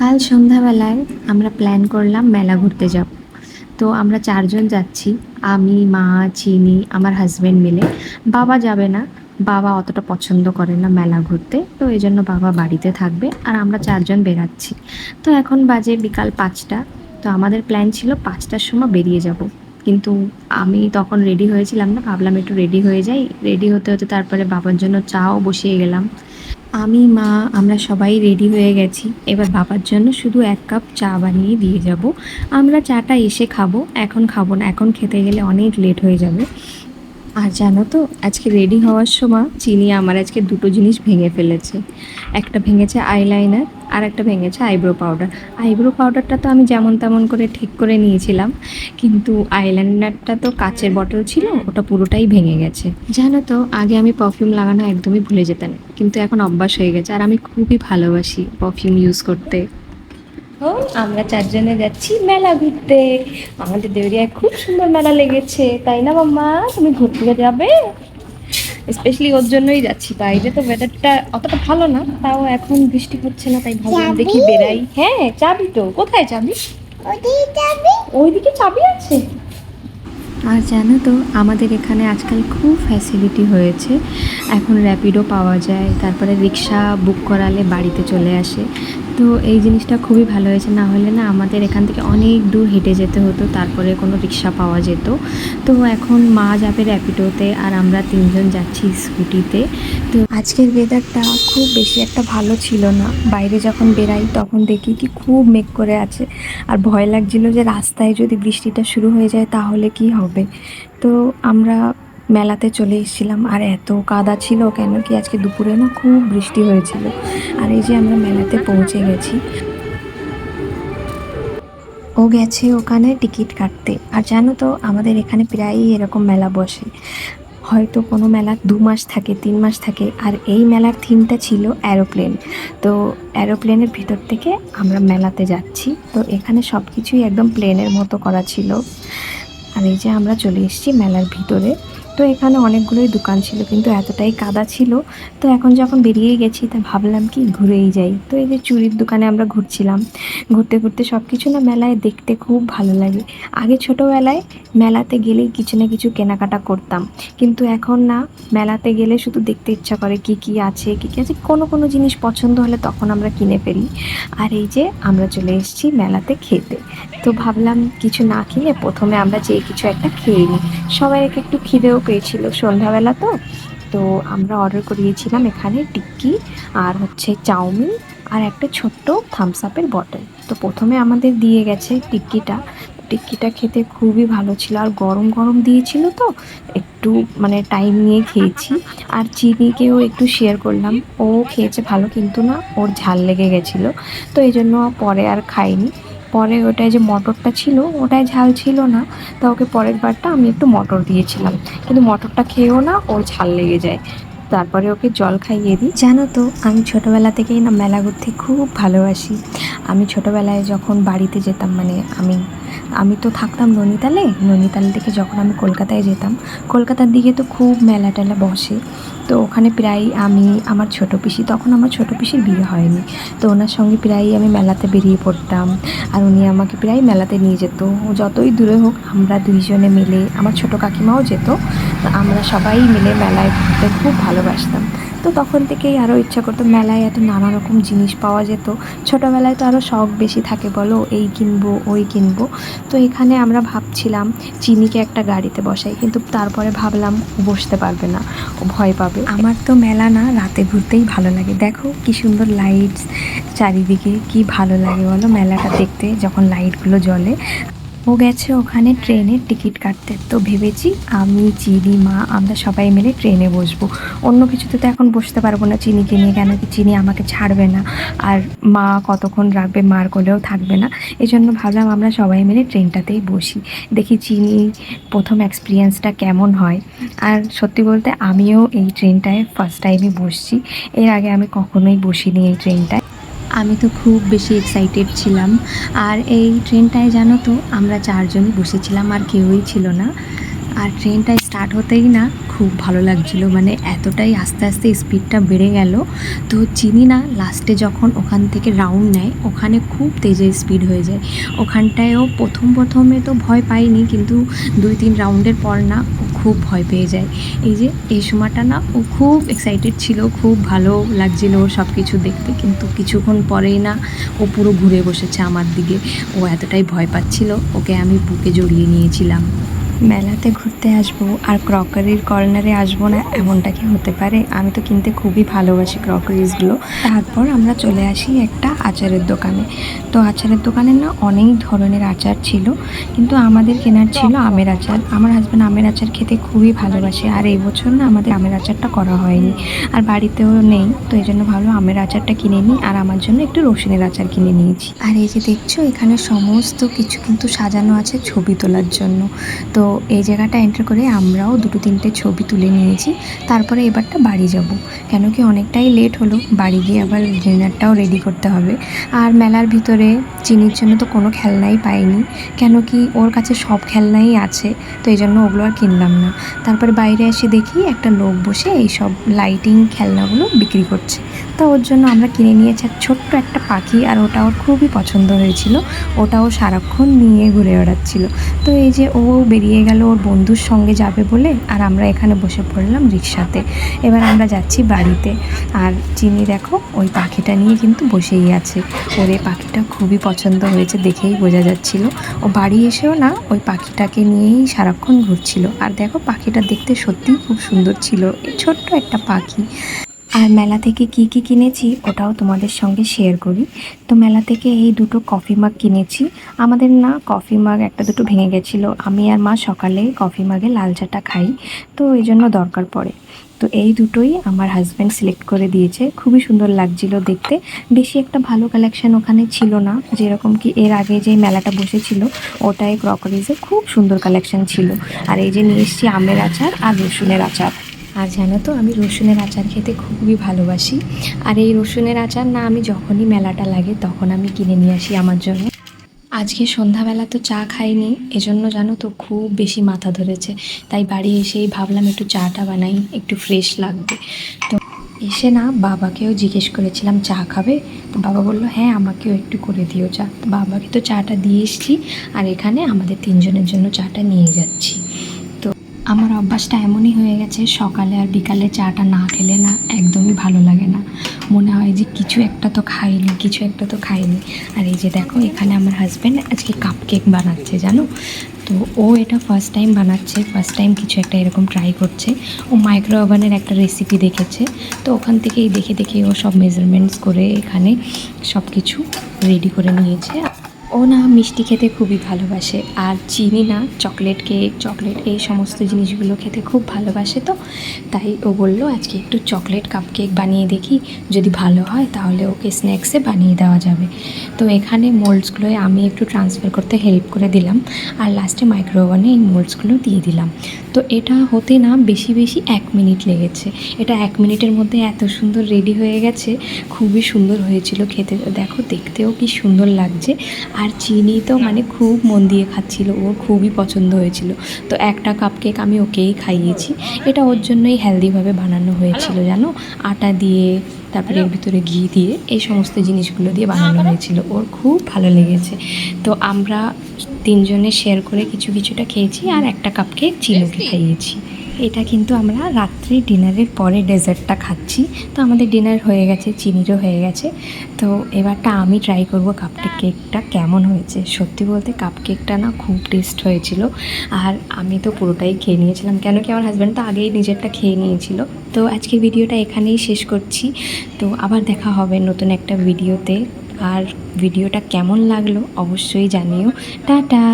কাল সন্ধ্যাবেলায় আমরা প্ল্যান করলাম মেলা ঘুরতে যাব। তো আমরা চারজন যাচ্ছি, আমি, মা, চিনি, আমার হাজব্যান্ড মিলে। বাবা যাবে না, বাবা অতটা পছন্দ করে না মেলা ঘুরতে, তো এই জন্য বাবা বাড়িতে থাকবে আর আমরা চারজন বেরাচ্ছি। তো এখন বাজে বিকাল পাঁচটা, তো আমাদের প্ল্যান ছিল পাঁচটার সময় বেরিয়ে যাব। কিন্তু আমি তখন রেডি হয়েছিলাম না, ভাবলাম একটু রেডি হয়ে যাই। রেডি হতে হতে তারপরে বাবার জন্য চাও বসিয়ে গেলাম। আমি, মা, আমরা সবাই রেডি হয়ে গেছি। এবার বাবার জন্য শুধু এক কাপ চা বানিয়ে দিয়ে যাব। আমরা চাটা এসে খাব, এখন খাব না, এখন খেতে গেলে অনেক লেট হয়ে যাবে। আর জানো তো, আজকে রেডি হওয়ার সময় চিনি আমার আজকে দুটো জিনিস ভেঙে ফেলেছে। একটা ভেঙেছে আইলাইনার আর একটা ভেঙেছে আইব্রো পাউডার আইব্রো পাউডারটা তো আমি যেমন তেমন করে ঠিক করে নিয়েছিলাম, কিন্তু আইলাইনারটা তো কাচের বটল ছিল, ওটা পুরোটাই ভেঙে গেছে। জানো তো, আগে আমি পারফিউম লাগানো একদমই ভুলে যেতাম, কিন্তু এখন অভ্যাস হয়ে গেছে। আর আমি খুবই ভালোবাসি পারফিউম ইউজ করতে। ও আমরা চারজনে যাচ্ছি মেলা ঘুরতে। আমাদের দেউরিয়ায় খুব সুন্দর মেলা লেগেছে তাই না মাম্মা? তুমি ঘুরতে যাবে? স্পেশালি ওর জন্যই যাচ্ছি বাইরে তো ওয়েদারটা অতটা ভালো না তাও এখন বৃষ্টি হচ্ছে না তাই ভাবলাম? দেখি বেরাই হ্যাঁ চাবি তো কোথায় চাবি যাবি? ওইদিকে চাবি আছে? আর জানো তো, আমাদের এখানে আজকাল খুব ফ্যাসিলিটি হয়েছে। এখন র্যাপিডো পাওয়া যায়, তারপরে রিক্সা বুক করালে বাড়িতে চলে আসে। তো এই জিনিসটা খুবই ভালো হয়েছে, না হলে না আমাদের এখান থেকে অনেক দূর হেঁটে যেতে হতো, তারপরে কোনো রিক্সা পাওয়া যেত। তো এখন মা যাবে র্যাপিডোতে আর আমরা তিনজন যাচ্ছি স্কুটিতে তো আজকের ওয়েদারটা খুব বেশি একটা ভালো ছিল না। বাইরে যখন বেরাই তখন দেখি কি খুব মেঘ করে আছে। আর ভয় লাগছিল যে রাস্তায় যদি বৃষ্টিটা শুরু হয়ে যায় তাহলে কি হবে? তো আমরা মেলাতে চলে এসেছিলাম। আর এত কাদা ছিল কেন কি আজকে দুপুরে না খুব বৃষ্টি হয়েছিল। আর এই যে আমরা মেলাতে পৌঁছে গেছি। ও গেছে ওখানে টিকিট কাটতে। আর জানো তো, আমাদের এখানে প্রায়ই এরকম মেলা বসে। হয়তো কোনো মেলা দু মাস থাকে, তিন মাস থাকে। আর এই মেলার থিমটা ছিল অ্যারোপ্লেন। তো অ্যারোপ্লেনের ভিতর থেকে আমরা মেলাতে যাচ্ছি। তো এখানে সব কিছুই একদম প্লেনের মতো করা ছিল। আর এই যে আমরা চলে এসেছি মেলার ভিতরে। তো এখানে অনেকগুলোই দোকান ছিল, কিন্তু এতটাই কাদা ছিল। তো এখন যখন বেরিয়ে গেছি, তা ভাবলাম কি ঘুরেই যাই। তো এই যে চুরির দোকানে আমরা ঘুরছিলাম, ঘুরতে ঘুরতে সব কিছু না মেলায় দেখতে খুব ভালো লাগে। আগে ছোটোবেলায় মেলাতে গেলেই কিছু না কিছু কেনাকাটা করতাম, কিন্তু এখন না, মেলাতে গেলে শুধু দেখতে ইচ্ছা করে কি কি আছে, কি কি আছে, কোনো কোনো জিনিস পছন্দ হলে তখন আমরা কিনে ফেলি। আর এই যে আমরা চলে এসেছি মেলাতে খেতে। তো ভাবলাম কিছু না কিনে প্রথমে আমরা যে কিছু একটা খেয়ে নিই। সবাই এক একটু খিদেও পেয়েছিল সন্ধ্যাবেলা তো। তো আমরা অর্ডার করিয়েছিলাম এখানে টিক্কি আর হচ্ছে চাউমিন আর একটা ছোট্ট থামস আপের বটল তো প্রথমে আমাদের দিয়ে গেছে টিক্কিটা। টিক্কিটা খেতে খুবই ভালো ছিল আর গরম গরম দিয়েছিল তো, একটু মানে টাইম নিয়ে খেয়েছি। আর চিনিকেও একটু শেয়ার করলাম। ও খেয়েছে ভালো কিন্তু না, ওর ঝাল লেগে গেছিল। তো এই জন্য পরে আর খাইনি। পরে ওটায় যে মটরটা ছিল, ওটায় ঝাল ছিল না। তা ওকে পরের বারটা আমি একটু মটর দিয়েছিলাম। কিন্তু মটরটা খেয়েও না, ওর ঝাল লেগে যায়। তারপরে ওকে জল খাইয়ে দিই। জানো তো, আমি ছোটোবেলা থেকেই না মেলা ঘুরতে খুব ভালোবাসি। আমি ছোটোবেলায় যখন বাড়িতে যেতাম মানে আমি আমি তো থাকতাম নৈনিতালে। নৈনিতাল থেকে যখন আমি কলকাতায় যেতাম, কলকাতার দিকে তো খুব মেলা টেলা বসে। তো ওখানে প্রায় আমি, আমার ছোটো পিসি, তখন আমার ছোটো পিসির বিয়ে হয়নি। তো ওনার সঙ্গে প্রায়ই আমি মেলাতে বেরিয়ে পড়তাম। আর উনি আমাকে প্রায় মেলাতে নিয়ে যেত। যতই দূরে হোক, আমরা দুইজনে মিলে, আমার ছোটো কাকিমাও যেত। আমরা সবাই মিলে মেলায় ঘুরতে খুব ভালোবাসতাম। তো তখন থেকেই আরও ইচ্ছা করতো মেলায় এত নানা রকম জিনিস পাওয়া যেত। ছোটোবেলায় তো আরও শখ বেশি থাকে, বলো, এই কিনবো, ওই কিনবো। তো এখানে আমরা ভাবছিলাম চিনিকে একটা গাড়িতে বসাই, কিন্তু তারপরে ভাবলাম বসতে পারবে না, ও ভয় পাবে। আমার তো মেলা না, রাতে ঘুরতেই ভালো লাগে। দেখো কি সুন্দর লাইটস চারিদিকে, কি ভালো লাগে, বলো, মেলাটা দেখতে যখন লাইটগুলো জ্বলে। ও গেছে ওখানে ট্রেনের টিকিট কাটতে। তো ভেবেছি আমি, চিনি, মা, আমরা সবাই মিলে ট্রেনে বসবো। অন্য কিছুতে তো এখন বসতে পারব না, চিনিকে নিয়ে কেন কি চিনি আমাকে ছাড়বে না? আর মা কতক্ষণ রাখবে, মার কোলেও থাকবে না। এই জন্য ভাবলাম আমরা সবাই মিলে ট্রেনটাতেই বসি। দেখি চিনি প্রথম এক্সপিরিয়েন্সটা কেমন হয়। আর সত্যি বলতে আমিও এই ট্রেনটায় ফার্স্ট টাইমই বসছি। এর আগে আমি কখনোই বসিনি এই ট্রেনটায়। আমি তো খুব বেশি এক্সাইটেড ছিলাম। আর এই ট্রেনটায় জানো তো, আমরা চারজন বসেছিলাম আর কেউই ছিল না। আর ট্রেনটা স্টার্ট হতেই না খুব ভালো লাগছিল মানে এতটাই আস্তে আস্তে স্পিডটা বেড়ে গেল। তো চিনি না লাস্টে যখন ওখান থেকে রাউন্ড নেয়, ওখানে খুব তেজে স্পিড হয়ে যায়। ওখানটায়ও প্রথম প্রথমে তো ভয় পাইনি, কিন্তু দুই তিন রাউন্ডের পর না ও খুব ভয় পেয়ে যায়। এই যে, এই সময়টা না ও খুব এক্সাইটেড ছিল, খুব ভালো লাগছিল ওর সব কিছু দেখতে, কিন্তু কিছুক্ষণ পরেই না ও পুরো ঘুরে বসেছে আমার দিকে। ও এতটাই ভয় পাচ্ছিল, ওকে আমি বুকে জড়িয়ে নিয়েছিলাম। মেলাতে ঘুরতে আসব আর ক্রকারির কর্নারে আসব না, এমনটা কি হতে পারে? আমি তো কিনতে খুবই ভালোবাসি ক্রকারিজগুলো তারপর আমরা চলে আসি একটা আচারের দোকানে। তো আচারের দোকানে না অনেক ধরনের আচার ছিল, কিন্তু আমাদের কেনার ছিল আমের আচার। আমার হাজব্যান্ড আমের আচার খেতে খুবই ভালোবাসে, আর এই বছর না আমাদের আমের আচারটা করা হয়নি। আর বাড়িতেও নেই, তো এই জন্য ভালো আমের আচারটা কিনে নিই, আর আমার জন্য একটু রসুনের আচার কিনে নিয়েছি। আর এই যে দেখছ, এখানে সমস্ত কিছু কিন্তু সাজানো আছে ছবি তোলার জন্য। তো এই জায়গাটা এন্টার করে আমরাও দুটো তিনটে ছবি তুলে নিয়েছি। তারপরে এবারটা বাড়ি যাব। কেন কি অনেকটাই লেট হলো। বাড়ি গিয়ে আবার ডিনারটাও রেডি করতে হবে। আর মেলার ভিতরে চিনির জন্য তো কোনো খেলনাই পাইনি। কেন কি ওর কাছে সব খেলনাই আছে, তো এই জন্য ওগুলো আর কিনলাম না। তারপরে বাইরে এসে দেখি একটা লোক বসে এই সব লাইটিং খেলনাগুলো বিক্রি করছে। তো ওর জন্য আমরা কিনে নিয়েছি আর ছোট্ট একটা পাখি আর ওটা ওর খুবই পছন্দ হয়েছিল। ওটাও সারাক্ষণ নিয়ে ঘুরে বেড়াচ্ছিল। তো এই যে ও বেরিয়ে গেল, ওর বন্ধুর সঙ্গে যাবে বলে, আর আমরা এখানে বসে পড়লাম রিক্সাতে। এবার আমরা যাচ্ছি বাড়িতে। আর চিনি দেখো, ওই পাখিটা নিয়ে কিন্তু বসেই আছে। ওর এই পাখিটা খুবই পছন্দ হয়েছে, দেখেই বোঝা যাচ্ছিল। ও বাড়ি এসেও না, ওই পাখিটাকে নিয়েই সারাক্ষণ ঘুরছিল। আর দেখো, পাখিটা দেখতে সত্যিই খুব সুন্দর ছিল। এই ছোট্ট একটা পাখি। আর মেলা থেকে কি কি কিনেছি ওটাও তোমাদের সঙ্গে শেয়ার করি। তো মেলা থেকে এই দুটো কফি মাগ কিনেছি। আমাদের না কফি মাগ একটা দুটো ভেঙে গেছিল। আমি আর মা সকালে কফি মাগে লাল চাটা খাই, তো এই জন্য দরকার পড়ে। তো এই দুটোই আমার হাজব্যান্ড সিলেক্ট করে দিয়েছে। খুবই সুন্দর লাগছিল দেখতে। বেশি একটা ভালো কালেকশন ওখানে ছিল না। যেরকম কি এর আগে যে মেলাটা বসেছিল ওটাই ক্রকারিজে খুব সুন্দর কালেকশন ছিল। আর এই যে নিয়ে এসেছি আমের আচার আর রসুনের আচার। আর জানো তো, আমি রসুনের আচার খেতে খুবই ভালোবাসি। আর এই রসুনের আচার না আমি যখনই মেলাটা লাগে তখন আমি কিনে নিয়ে আসি আমার জন্য। আজকে সন্ধ্যাবেলা তো চা খাইনি, এজন্য জানো তো খুব বেশি মাথা ধরেছে। তাই বাড়ি এসেই ভাবলাম একটু চাটা বানাই, একটু ফ্রেশ লাগবে। তো এসে না বাবাকেও জিজ্ঞেস করেছিলাম, চা খাবে? তো বাবা বলল হ্যাঁ আমাকেও একটু করে দিও চা। বাবাকে তো চাটা দিয়ে এসেছি, আর এখানে আমাদের তিনজনের জন্য চাটা নিয়ে যাচ্ছি। আমার অভ্যাসটা এমনই হয়ে গেছে, সকালে আর বিকালে চাটা না খেলে না একদমই ভালো লাগে না। মনে হয় যে কিছু একটা তো খাইনি, কিছু একটা তো খাইনি। আর এই যে দেখো, এখানে আমার হাজব্যান্ড আজকে কাপ কেক বানাচ্ছে, জানো? তো ও এটা ফার্স্ট টাইম বানাচ্ছে ফার্স্ট টাইম কিছু একটা এরকম ট্রাই করছে। ও মাইক্রো ওভেনের একটা রেসিপি দেখেছে। তো ওখান থেকেই দেখে দেখে ও সব মেজারমেন্টস করে এখানে সব কিছু রেডি করে নিয়েছে। ও না মিষ্টি খেতে খুবই ভালোবাসে আর চিনি না, চকলেট কেক, চকলেট এই সমস্ত জিনিসগুলো খেতে খুব ভালোবাসে তো। তাই ও বলল, আজকে একটু চকলেট কাপ কেক বানিয়ে দেখি, যদি ভালো হয় তাহলে ওকে স্ন্যাক্সে বানিয়ে দেওয়া যাবে। তো এখানে মোল্ডসগুলোয় আমি একটু ট্রান্সফার করতে হেল্প করে দিলাম আর লাস্টে মাইক্রো ওভেনে এই মোল্ডসগুলো দিয়ে দিলাম। তো এটা হতে না বেশি বেশি এক মিনিট লেগেছে। এটা এক মিনিটের মধ্যে এত সুন্দর রেডি হয়ে গেছে, খুবই সুন্দর হয়েছিল খেতে। দেখো, দেখতেও কি সুন্দর লাগছে। আর চিনি তো মানে খুব মন দিয়ে খাচ্ছিল ওর খুবই পছন্দ হয়েছিল। তো একটা কাপ কেক আমি ওকেই খাইয়েছি। এটা ওর জন্যই হেলদিভাবে বানানো হয়েছিল, জানো? আটা দিয়ে, তারপরে এর ভিতরে ঘি দিয়ে, এই সমস্ত জিনিসগুলো দিয়ে বানানো হয়েছিল। ওর খুব ভালো লেগেছে। তো আমরা তিনজনে শেয়ার করে কিছু, কিছুটা খেয়েছি আর একটা কাপ কেক চিনুকে খাইয়েছি। এটা কিন্তু আমরা রাত্রি ডিনারের পরে ডেজার্টটা খাচ্ছি। তো আমাদের ডিনার হয়ে গেছে, চিনিরও হয়ে গেছে। তো এবারটা আমি ট্রাই করব কাপটি কেকটা কেমন হয়েছে। সত্যি বলতে কাপ কেকটা না খুব টেস্ট হয়েছিল। আর আমি তো পুরোটাই খেয়ে নিয়েছিলাম। কেন কি আমার হাজব্যান্ড তো আগেই নিজেরটা খেয়ে নিয়েছিল। তো আজকের ভিডিওটা এখানেই শেষ করছি। তো আবার দেখা হবে নতুন একটা ভিডিওতে। আর ভিডিওটা কেমন লাগল অবশ্যই জানিও। টাটা!